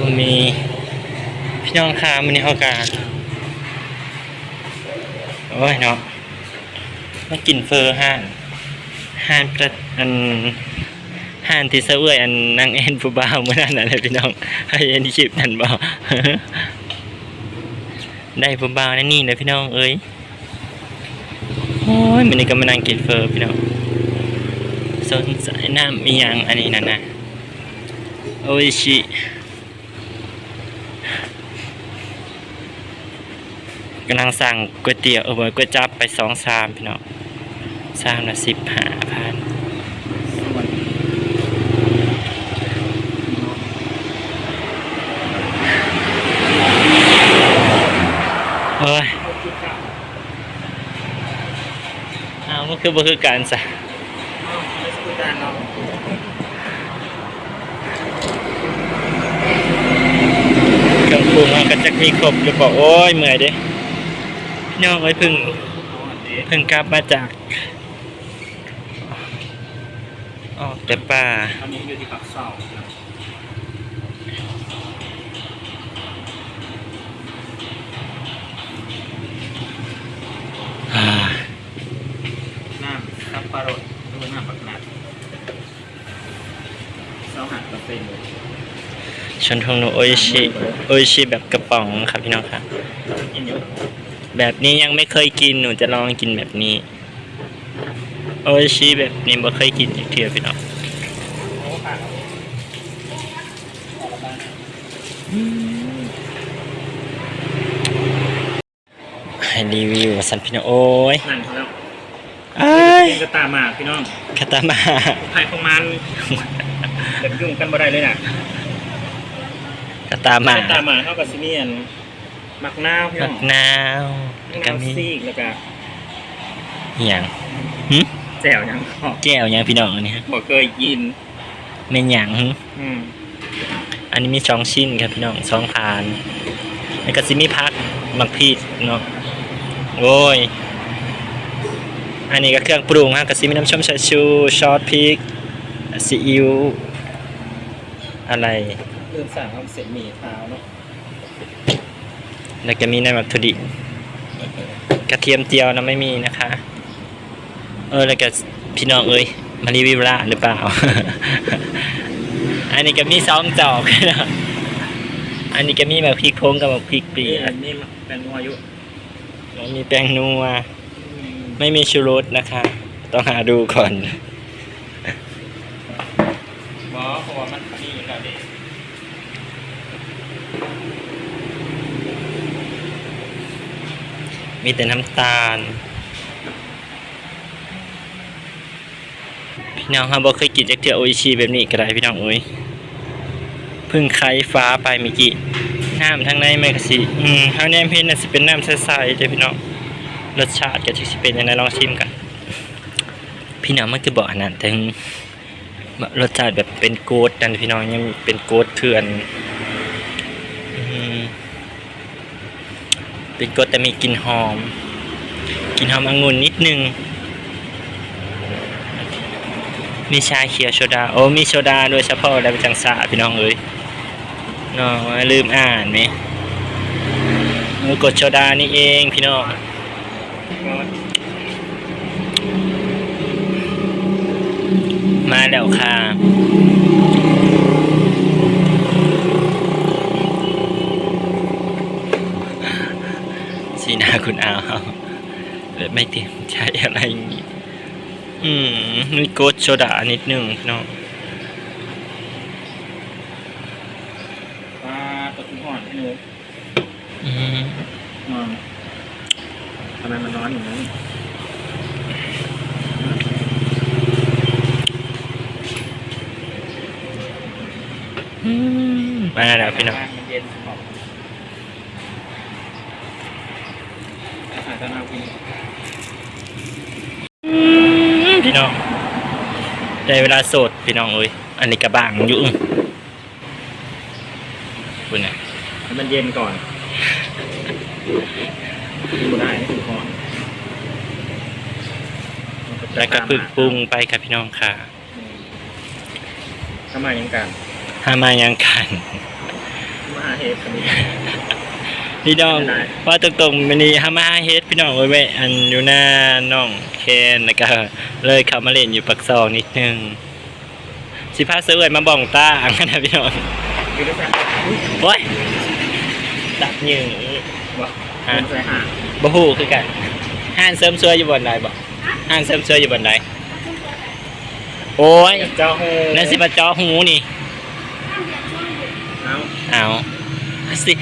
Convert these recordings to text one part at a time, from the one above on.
มันมีพี่น้องค้ามันนี่เขากาโอ้ยเนาะมากินเฟอร์ห้านห้านประอันห้านที่เสวยอันนางเอ็นผู้บ่าวเมื่อนั้นอะไรพี่น้องให้เอ็นชิปนั่นบอได้ผู้บ่าวนั่นนี่นะพี่น้องเอ้ยโอ้ยมันนี่ก็มานั่งกินเฟอร์พี่น้องสนใจน้ำมียังอันนี้นั่นนะ โอ้ยชิกำลังสั่งก๋วยเตี๋ยวเออก๋วยจับไปสองชามพี่น้องชามละสิบห้าพันเฮ้ยเอามันคือบ่คือการซะ ไม่สกุลการเนาะ เค รื่องปรุงมันก็จะมีครบหรือเปล่าโอ้ยเมื่อยเด้พี่น้องเอ้ยพิ่งเพิ่งกลับมาจากออกแต่ป่าตอนนี้อยู่ที่ปักเสาครับอ่าน้ำซับปะรดหรือว่าน้ำปักนัดเสาหักกาแฟเลย ชนทงโนโออิชิโออิชิแบบกระป๋องครับพี่น้องครับกินอยู่แบบนี้ยังไม่เคยกินหนูจะลองกินแบบนี้ โออิชิแบบนี้บ่เคยกินอีกเทียวพี่น้องโอ้ขาดแล้วให้รีวิวสันพี่น้องโอ้ยนั่นเขาแล้วไอ้ายเป็นกระตาหมากพี่น้องคาตามาไผ่ของมันเด็กยุ่งกันบ่ได้เลยน่ะ คาตามากระตาหมากเท่ากับซิเนียนมักนาวพี่น้มัองกนาวมักก็นาวมีซีกแล้วก็อหย่างหึแจ่วยังขอแก้วหยังพี่น้องอันนี้ฮะบ่เคยกินเม่นหยังหึอืมอันนี้มีสองชิ้นครับพี่น้องสองพานแล้วก็ซิมีพักมักพีดเนาะโอ้ยอันนี้ก็เครื่องปรุงฮะก็ซิมีน้ำส้มสายชูซอสพริกซีอิ๊วอะไร ลืมสั่งเอาเสร็จหมี่ขาวเนาะแล้วก็มีในวัตถุดิบกระเทียมเจียวนะไม่มีนะคะ เออแล้วก็พี่น้องเอ้ยมารีวิวร้านหรือเปล่า อันนี้ก็มีสองจอกนะอันนี้ก็มีแบบพริกพงกับแบบพริกปีนี่อันนี่เป็นงัวอายุแล้วมีแป้งนัวไม่มีชูรสนะคะ ต้องหาดูก่อนบอเพราะว่ามันมีอยู่แล้วเด็ก มีแต่น้ำตาล พี่น้องครับบ่เคยกินจากเทือโออิชิแบบนี้ก็ได้พี่น้องเอ้ยเพึ่งไข่ฟ้าไปเมื่อกี้น้ำทางในแม่กะสิอืมทางในเพนน่ะสิเป็นน้ำใสๆเด้พี่น้องรสชาติก็สิเป็นยังไงลองชิมกัน พี่น้องมันคือบ่อันนั้นถึงรสชาติแบบเป็นโกดนั่นพี่น้องยังเป็นโกดเถื่อนอืมเป็นโกดแต่มีกลิ่นหอมกลิ่นหอมองุ่นนิดนึง มีชาเขียวโซดา โอ้มีโซดาโดยเฉพาะแล้วเป็นจังสาพี่น้องเอ้ยน้องลืมอ่านไหมมือกดโซดานี่เองพี่น้องมาแล้วค่ะ หน้าคุณอาวแบบไม่เต็มใจอะไรอย่างงี้ อืมมีโกดโซดานิดนึงพี่น้องปลาตัวคุณห่อนให้หนูอืมนอนทำไมมันร้อนอย่างนี้อืมมาแล้วพี่น้อง มันเย็นบอกอาหารตะนาวกิน อืม พี่น้องได้เวลาโสดพี่น้องเอ้ยอันนี้กระบางอยู่อื้อคุณน่ะให้มันเย็นก่อนกินบ่ได้ไม่ถึงก่อนแล้วก็ปึกปรุงไปครับพี่น้องค่ะทำไมยังกันฮหามายังกันมาหาเฮดคนนี้ พี่น้องว่าตรงๆมันนี้หามาหาเฮ็ดพี่น้องไว้ไว้อันอยู่หน้าน้องแคนแล้วก็เลยเข้ามาเล่นอยู่ปักซองนิดนึงสิพาเสื้อเอยมาบ่องตาอันนะพี่น้องว้ยโอ้ยตับหยืงบ่ฮะใส่หาบ่ฮู้คือกันห้านเสริมสวยอยู่บนใดบ่ห้านเสริมสวยอยู่บนใดโอ้ยจ้าโฮนั่นสิมาจอหูนี่เอาเอาสิ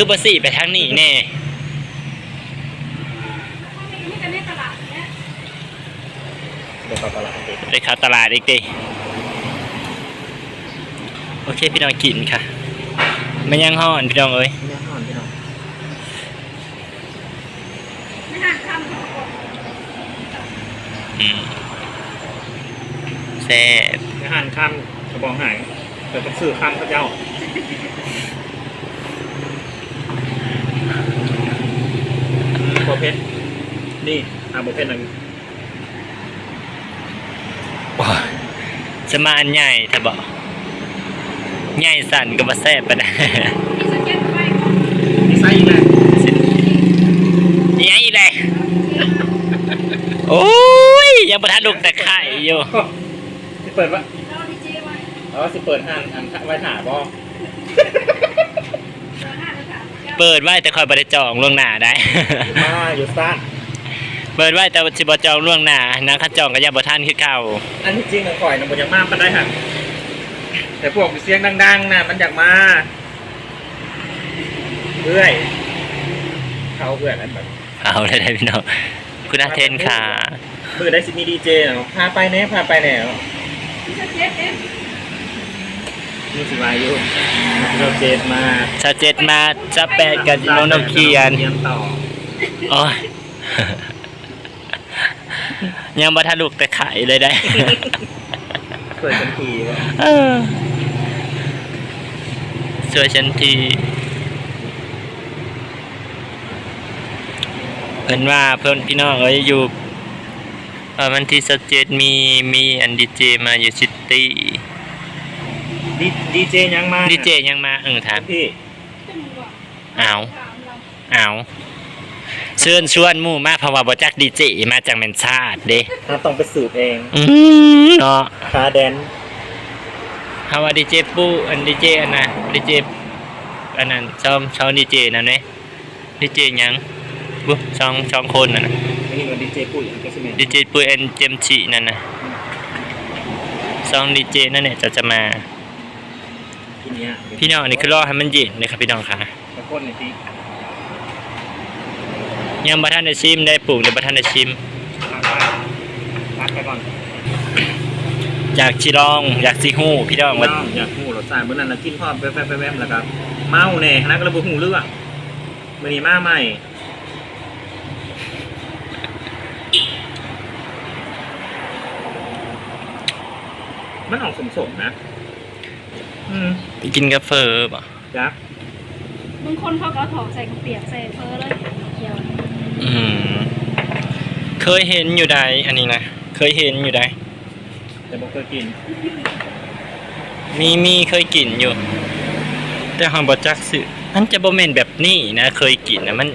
คือบ่สิไปทางนี้แน่เดี๋ยวต่อตลาดเด็กไปเข้าตลาดอีกดิโอเคพี่น้องกินค่ะมันยังฮ้อนพี่น้องเอ้ยแน่นอนพี่น้องอืมแซ่บอาหารข้ามกระบองหายเปิดกระสือข้ามพระเจ้า โบเพชรนี่อะโบเพชรหนึ่งว้ายจะมาอันใหญ่ถ้าบอกใหญ่สั่นก็บ่แซ่บปานใดมีไส้อีกแล้วใหญ่เลยโอ้ยยังบ่ทันลุกแต่ไข่อยู่สิเปิดวะเอาว่าสิเปิดห้างอันไว้ถ่าบ่ เปิดไว้แต่คอยบ่ได้จองล่วงหน้าได้ มาอยู่ซ่านเปิดไว้แต่สิบ่จองล่วงหน้านะคันจองก็ยังบ่ทันคือเก่าอันที่จริงอะข่อยนะมันอยากมามันได้ค่ะแต่พวกเสียงดังๆน่ะมันอยากมาเรื่อยเขาเบื่อแล้วแบบเอาเลยได้พี่น้องคุณอาเทนค่ะมือได้สิมีดีเจเนาะพาไปแน่พาไปแน่เนาะ มีสิมาอยู่เราเจนมาชาเจ็ดมาจะแปดกับน้องนกเคียนเรียนต่อโอ้ยยังบ่ทันลุกแต่ไข่เลยได้เปิดกันทีว่าเออช่วยฉันทีเพิ่นว่าเพิ่นพี่น้องเอ้ยอยู่เอ่อวันที่สเจ็ดมีมีอันดีเจมาอยู่ซิตี้ ดีดีเจยังมาดีเจยังมาเออถามพี่เอาเอาเชิญชวนหมู่มาเพราะว่าบ่จักดีเจมาจากแมนชาติเด้ถ้าต้องไปสืบเองอืมเนาะคาแดนเฮาว่าดีเจปูอันดีเจอันน่ะดีเจอันนั้นช่องช่องดีเจนั่นเด้ดีเจหยังบุ๊ช่องช่องคนนั่นน่ะไม่นี่มันดีเจปุ๋ยอันก็ใช่ไหมดีเจปุยแอนเจมชินั่นน่ะช่องดีเจนั่นเนี่ยจะจะมาที เนี้ยพี่น้องอันนี้คือรอให้มันเย็นเลยครับพี่น้องค่ะตะก้นในที่ยังบ่ทันได้ชิมได้ปลูกได้บ่ทันได้ชิมพักไปก่อนอยากสิลองอยากสิฮู้พี่น้องว่าน้องอยากหูรสชาติเมื่อนั้นเรากินพร้อมแป๊บๆแป๊บๆแล้วก็เมาแน่คณะก็ระบุหูเรื่องมันนี้มาใหม่มันออกสมๆนะ อืมไปกินกาแฟบ่จักบางคนเขาก็เอาถอกใส่กระเปียกใส่เพอเลยเกี่ยวอืม เคยเห็นอยู่ใดอันนี้นะเคยเห็นอยู่ใดแต่บอกเคยกินมีมีเคยกินอยู่ แต่หังบ่จักซื้อมันจะบ่แม่นแบบนี้นะ เคยกินนะมัน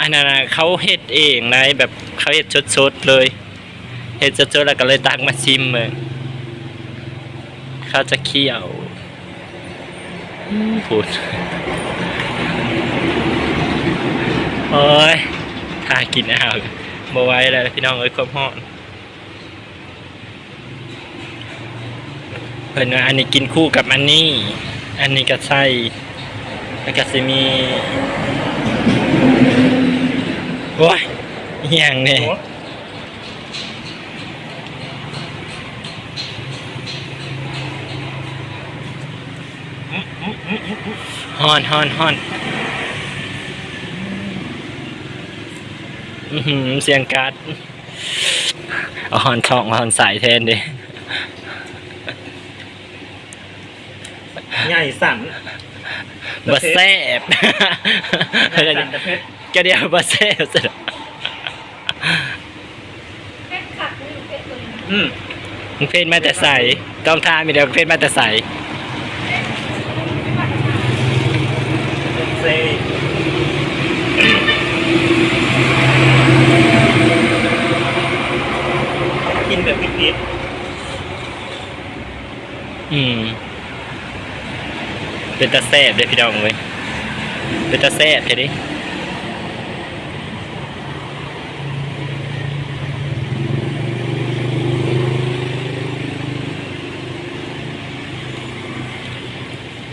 อันนั้นน่ะเขาเฮ็ดเองนะแบบเขาเฮ็ดสดๆเลยเฮ็ดสดๆแล้วก็เลยตักมาชิมเอง เขาจะเคี่ยวพูดโอ้ยถ้ากินอ้าวบ่ไหวแล้วพี่น้องเอ้ยความร้อนเพิ่นว่าอันนี้กินคู่กับอันนี้ อันนี้ก็ใส่แล้วก็สิมีโอ้ยอย่างเนี่ย ฮ้อนฮ้อนฮ้อนอือหือเสียงการ์ดเอาฮอนทองเอาฮอนสายแทนดิใหญ่สั่นบ่แซ่บใหญ่สั่นแต่เพชรก็เดียวบ่แซ่บซะแล้วเพชรขัดไม่รู้เพชรตัวนี้อืมมึงเพศมาแต่ใสต้องทามีเดียวเพศมาแต่ใส มซ่กินแบบดิบอืม เป็นตาแซ่บเด้พี่น้องเว้ยเป็นตาแซ่บเท่ดิ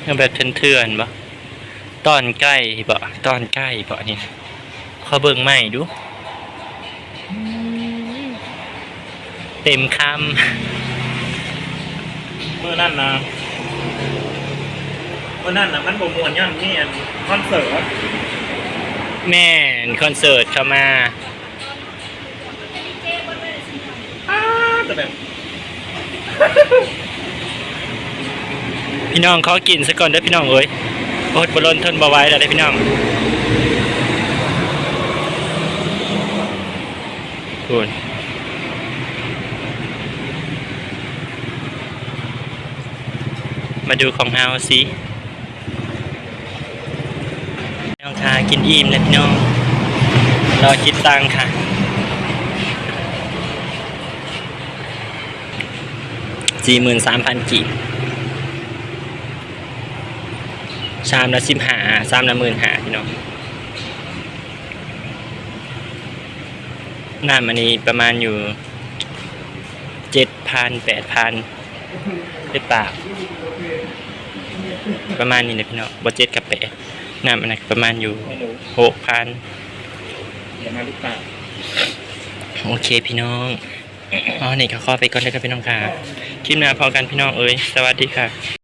ยังแบบเถื่อนๆบ่ ตอนใกล้บ่ตอนใกล้บ่นี่ขอเบิ่งใหม่ดู เต็มคำๆเมื่อนั่นนะเมื่อนั่นนะมันบ่มวนย่อนนี่อันคอนเสิร์ตแม่นคอนเสิร์ตเข้ามาอ้าแต่แบบพี่น้องขอกินซะก่อนเด้อพี่น้องเอ้ย อดบรนทนบ่ไหว้แล้วเด้พี่น้องคุณมาดูของเฮาสิน้องค่ะกินอิ่มแล้วพี่น้องรอคิดตังค์ค่ะสี่หมื่นสามพันกีบ ชามละสิบหาชามละหมื่นหาพี่น้องน้ำอันนี้ประมาณอยู่เจ็ดพันแปดพันเป็นปากประมาณนี้นะพี่น้องบ่เจ็ดกับแปดน้ำอันนั้นประมาณอยู่ไม่รู้หกพันเดี๋ยวมาลูกตาโอเคพี่น้องอ๋อนี่ก็ขอไปก่อนเลยครับพี่น้องค่ะคลิปหน้าพอกันพี่น้องเอ้ยสวัสดีค่ะ